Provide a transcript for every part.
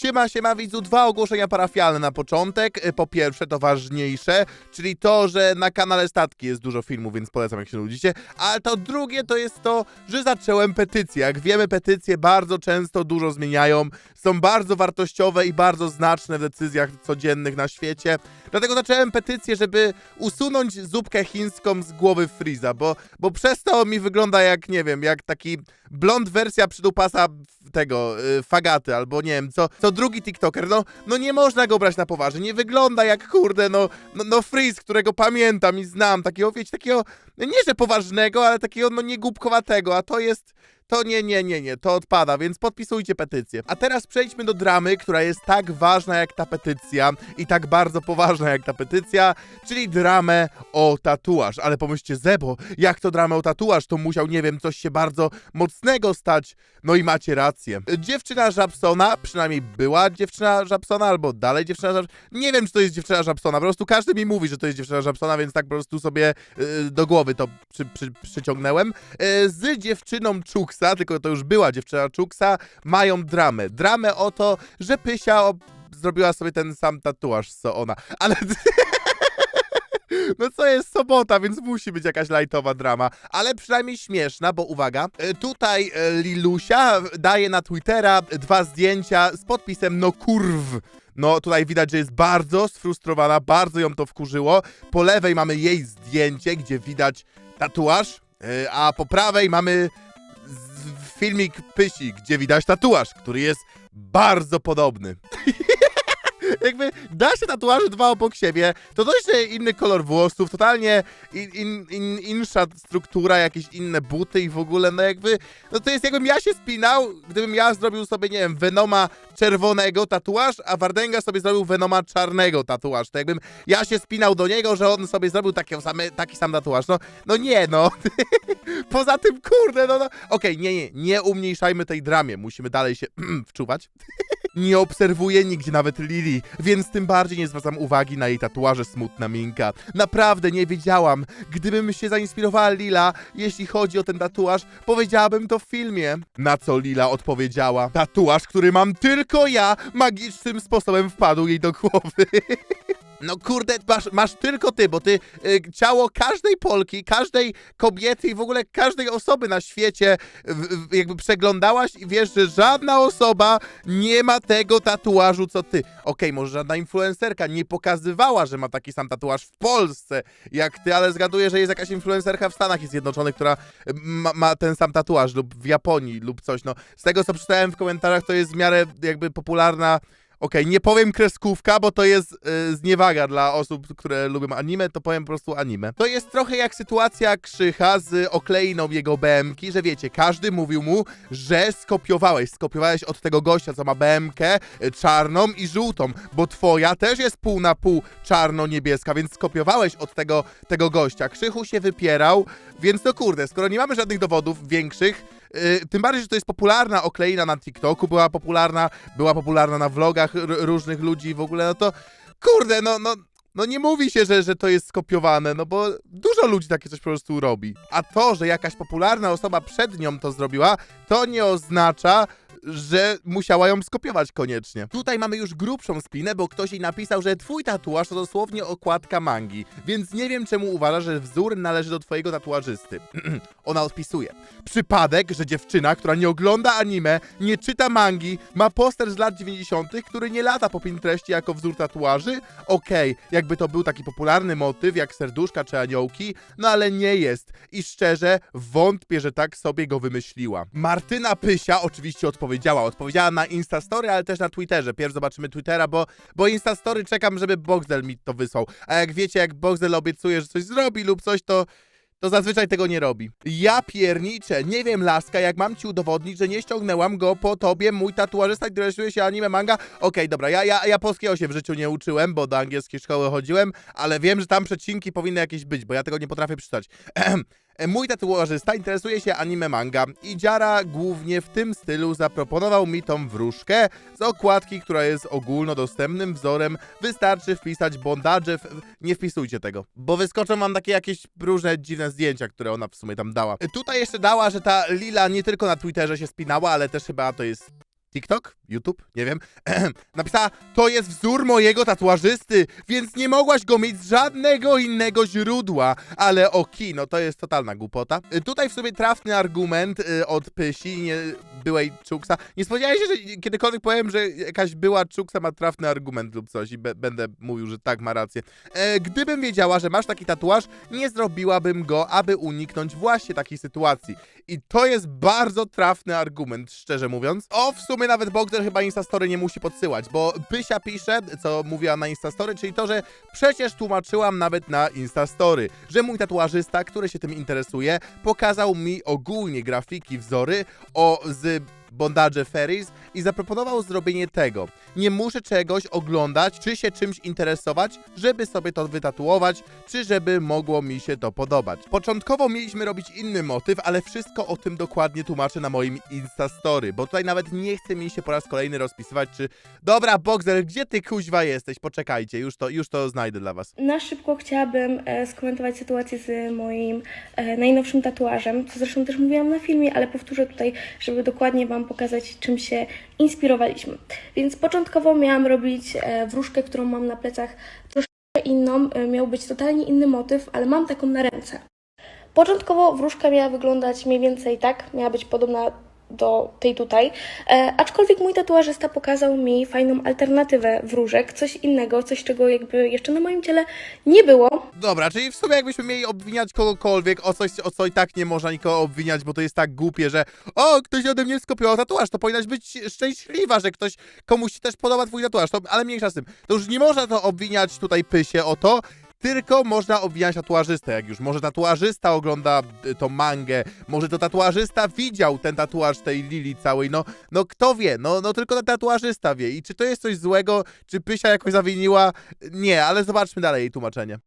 Siema, siema widzu, dwa ogłoszenia parafialne na początek. Y, Po pierwsze, to ważniejsze, czyli to, że na kanale Statki jest dużo filmów, więc polecam, jak się nudzicie. A to drugie to jest to, że zacząłem petycję. Jak wiemy, petycje bardzo często dużo zmieniają, są bardzo wartościowe i bardzo znaczne w decyzjach codziennych na świecie. Dlatego zacząłem petycję, żeby usunąć zupkę chińską z głowy Freeza, bo, bo przez to mi wygląda jak, nie wiem, jak taki blond wersja przydupasa tego, y, fagaty, albo nie wiem, co, co drugi TikToker, no, no nie można go brać na poważnie, nie wygląda jak, kurde, no, no, no Freeze, którego pamiętam i znam, takiego, wiecie, takiego, no nie, że poważnego, ale takiego, no nie głupkowatego, a to jest, to nie, nie, nie, nie, to odpada, więc podpisujcie petycję. A teraz przejdźmy do dramy, która jest tak ważna jak ta petycja i tak bardzo poważna jak ta petycja, czyli dramę o tatuaż. Ale pomyślcie, Zebo, jak to dramę o tatuaż, to musiał, nie wiem, coś się bardzo mocnego stać. No i macie rację. Dziewczyna Żabsona, przynajmniej była dziewczyna Żabsona, albo dalej dziewczyna Żabsona. Nie wiem, czy to jest dziewczyna Żabsona, po prostu każdy mi mówi, że to jest dziewczyna Żabsona, więc tak po prostu sobie y, do głowy to przy, przy, przyciągnęłem. Y, z dziewczyną Czuksa, tylko to już była dziewczyna Czuksa, mają dramę. Dramę o to, że Pysia ob- zrobiła sobie ten sam tatuaż, co ona. Ale... No co jest sobota, więc musi być jakaś lajtowa drama, ale przynajmniej śmieszna, bo uwaga, e, tutaj e, Lilusia daje na Twittera dwa zdjęcia z podpisem no kurw. No tutaj widać, że jest bardzo sfrustrowana, bardzo ją to wkurzyło. Po lewej mamy jej zdjęcie, gdzie widać tatuaż, e, a po prawej mamy filmik Pysi, gdzie widać tatuaż, który jest bardzo podobny. Jakby da się tatuaże dwa obok siebie, to dość, inny kolor włosów, totalnie in, in, in, insza struktura, jakieś inne buty i w ogóle, no jakby, no to jest jakbym ja się spinał, gdybym ja zrobił sobie, nie wiem, Venoma czerwonego tatuaż, a Wardenga sobie zrobił Venoma czarnego tatuaż, to jakbym ja się spinał do niego, że on sobie zrobił taki, same, taki sam tatuaż, no, no nie, no. Poza tym, kurde, no, no. Okej, nie, nie, nie umniejszajmy tej dramie, musimy dalej się wczuwać. Nie obserwuję nigdzie nawet Lili, więc tym bardziej nie zwracam uwagi na jej tatuaże smutna minka. Naprawdę nie wiedziałam. Gdybym się zainspirowała Lila, jeśli chodzi o ten tatuaż, powiedziałabym to w filmie. Na co Lila odpowiedziała: Tatuaż, który mam tylko ja, magicznym sposobem wpadł jej do głowy. No kurde, masz, masz tylko ty, bo ty y, ciało każdej Polki, każdej kobiety i w ogóle każdej osoby na świecie jakby przeglądałaś i wiesz, że żadna osoba nie ma tego tatuażu co ty. Okej, może żadna influencerka nie pokazywała, że ma taki sam tatuaż w Polsce jak ty, ale zgaduję, że jest jakaś influencerka w Stanach Zjednoczonych, która y, ma, ma ten sam tatuaż lub w Japonii lub coś. No, z tego co przeczytałem w komentarzach, to jest w miarę jakby popularna Okej, nie powiem kreskówka, bo to jest y, zniewaga dla osób, które lubią anime, to powiem po prostu anime. To jest trochę jak sytuacja Krzycha z okleiną jego BMK, że wiecie, każdy mówił mu, że skopiowałeś, skopiowałeś od tego gościa, co ma BMK y, czarną i żółtą, bo twoja też jest pół na pół czarno-niebieska, więc skopiowałeś od tego, tego gościa. Krzychu się wypierał, więc no kurde, skoro nie mamy żadnych dowodów większych, tym bardziej, że to jest popularna okleina na TikToku, była popularna, była popularna na vlogach różnych ludzi w ogóle, no to kurde, no, no, no nie mówi się, że, że to jest skopiowane, no bo dużo ludzi takie coś po prostu robi. A to, że jakaś popularna osoba przed nią to zrobiła, to nie oznacza, że musiała ją skopiować koniecznie. Tutaj mamy już grubszą spinę, bo ktoś jej napisał, że twój tatuaż to dosłownie okładka mangi, więc nie wiem czemu uważa, że wzór należy do twojego tatuażysty. Ona odpisuje. Przypadek, że dziewczyna, która nie ogląda anime, nie czyta mangi, ma poster z lat 90., który nie lata po Pinterestie jako wzór tatuaży? Okej, jakby to był taki popularny motyw jak serduszka czy aniołki, no ale nie jest. I szczerze, wątpię, że tak sobie go wymyśliła. Martyna Pysia oczywiście odpowiedziała. Odpowiedziała na Instastory, ale też na Twitterze. Pierw zobaczymy Twittera, bo, bo Instastory czekam, żeby Boxdel mi to wysłał. A jak wiecie, jak Boxdel obiecuje, że coś zrobi lub coś, to to zazwyczaj tego nie robi. Ja pierniczę, nie wiem laska, jak mam ci udowodnić, że nie ściągnęłam go po tobie, mój tatuażysta interesuje się anime, manga. Okej, dobra, ja, ja, ja polskiego się w życiu nie uczyłem, bo do angielskiej szkoły chodziłem, ale wiem, że tam przecinki powinny jakieś być, bo ja tego nie potrafię przeczytać. Mój tatuażysta interesuje się anime manga i Dziara głównie w tym stylu zaproponował mi tą wróżkę z okładki, która jest ogólnodostępnym wzorem. Wystarczy wpisać bondage, w... nie wpisujcie tego, bo wyskoczą wam takie jakieś różne dziwne zdjęcia, które ona w sumie tam dała. Tutaj jeszcze dała, że ta Lila nie tylko na Twitterze się spinała, ale też chyba to jest TikTok? YouTube, nie wiem, napisała, to jest wzór mojego tatuażysty, więc nie mogłaś go mieć z żadnego innego źródła, ale oki, no to jest totalna głupota. Y, Tutaj w sobie trafny argument y, od Pysi, nie, byłej Czuksa. Nie spodziewałem się, że kiedykolwiek powiem, że jakaś była Czuksa ma trafny argument lub coś i be, będę mówił, że tak, ma rację. E, gdybym wiedziała, że masz taki tatuaż, nie zrobiłabym go, aby uniknąć właśnie takiej sytuacji. I to jest bardzo trafny argument, szczerze mówiąc. O, w sumie nawet Bogdan chyba Instastory nie musi podsyłać, bo Pysia pisze, co mówiła na Instastory, czyli to, że przecież tłumaczyłam nawet na Instastory, że mój tatuażysta, który się tym interesuje, pokazał mi ogólnie grafiki, wzory o z Bondage Ferries i zaproponował zrobienie tego. Nie muszę czegoś oglądać, czy się czymś interesować, żeby sobie to wytatuować, czy żeby mogło mi się to podobać. Początkowo mieliśmy robić inny motyw, ale wszystko o tym dokładnie tłumaczę na moim Instastory, bo tutaj nawet nie chce mi się po raz kolejny rozpisywać, czy dobra, Boxer, gdzie ty kuźwa jesteś? Poczekajcie, już to, już to znajdę dla was. Na szybko chciałabym e, skomentować sytuację z moim e, najnowszym tatuażem, co zresztą też mówiłam na filmie, ale powtórzę tutaj, żeby dokładnie Wam pokazać, czym się inspirowaliśmy. Więc początkowo miałam robić e, wróżkę, którą mam na plecach troszkę inną, e, miał być totalnie inny motyw, ale mam taką na ręce. Początkowo wróżka miała wyglądać mniej więcej tak, miała być podobna do tej tutaj, e, aczkolwiek mój tatuażysta pokazał mi fajną alternatywę wróżek, coś innego, coś czego jakby jeszcze na moim ciele nie było. Dobra, czyli w sumie jakbyśmy mieli obwiniać kogokolwiek o coś, o co i tak nie można nikogo obwiniać, bo to jest tak głupie, że o, ktoś ode mnie skopiował tatuaż, to powinnaś być szczęśliwa, że ktoś, komuś też podoba twój tatuaż, to, ale mniejsza z tym. To już nie można to obwiniać tutaj Pysie o to, tylko można obwiniać tatuażystę, jak już. Może tatuażysta ogląda y, tą mangę, może to tatuażysta widział ten tatuaż tej Lili całej, no, no kto wie, no, no tylko tatuażysta wie. I czy to jest coś złego, czy Pysia jakoś zawiniła? Nie, ale zobaczmy dalej jej tłumaczenie.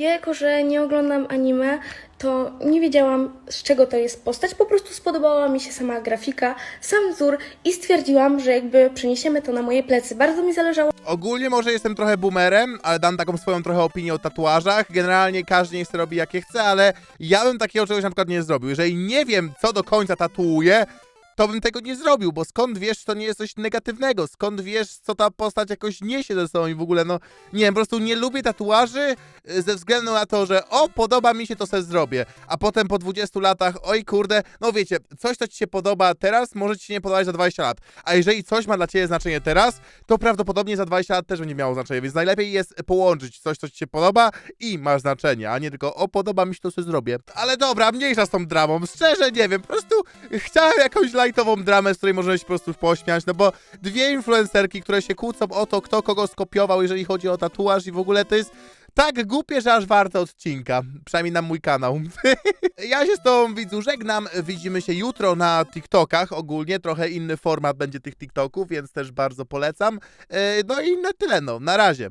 Ja jako, że nie oglądam anime, to nie wiedziałam z czego to jest postać, po prostu spodobała mi się sama grafika, sam wzór i stwierdziłam, że jakby przeniesiemy to na moje plecy. Bardzo mi zależało Ogólnie może jestem trochę boomerem, ale dam taką swoją trochę opinię o tatuażach. Generalnie każdy niech sobie robi jakie chce, ale ja bym takiego czegoś na przykład nie zrobił. Jeżeli nie wiem, co do końca tatuuję, to bym tego nie zrobił, bo skąd wiesz, że to nie jest coś negatywnego? Skąd wiesz, co ta postać jakoś niesie ze sobą i w ogóle, no nie wiem, po prostu nie lubię tatuaży y, ze względu na to, że o, podoba mi się, to se zrobię, a potem po 20 latach, oj kurde, no wiecie, coś, co ci się podoba teraz, może ci się nie podobać za 20 lat, a jeżeli coś ma dla ciebie znaczenie teraz, to prawdopodobnie za 20 lat też będzie miało znaczenie, więc najlepiej jest połączyć coś, co ci się podoba i ma znaczenie, a nie tylko, o, podoba mi się, to sobie zrobię. Ale dobra, mniejsza z tą dramą, szczerze nie wiem, po prostu chciałem jakąś lightową dramę, z której możemy się po prostu pośmiać, no bo dwie influencerki, które się kłócą o to, kto kogo skopiował, jeżeli chodzi o tatuaż i w ogóle to jest tak głupie, że aż warte odcinka. Przynajmniej na mój kanał. ja się z tobą widzu żegnam. Widzimy się jutro na TikTokach. Ogólnie trochę inny format będzie tych TikToków, więc też bardzo polecam. Yy, No i na tyle, no. Na razie.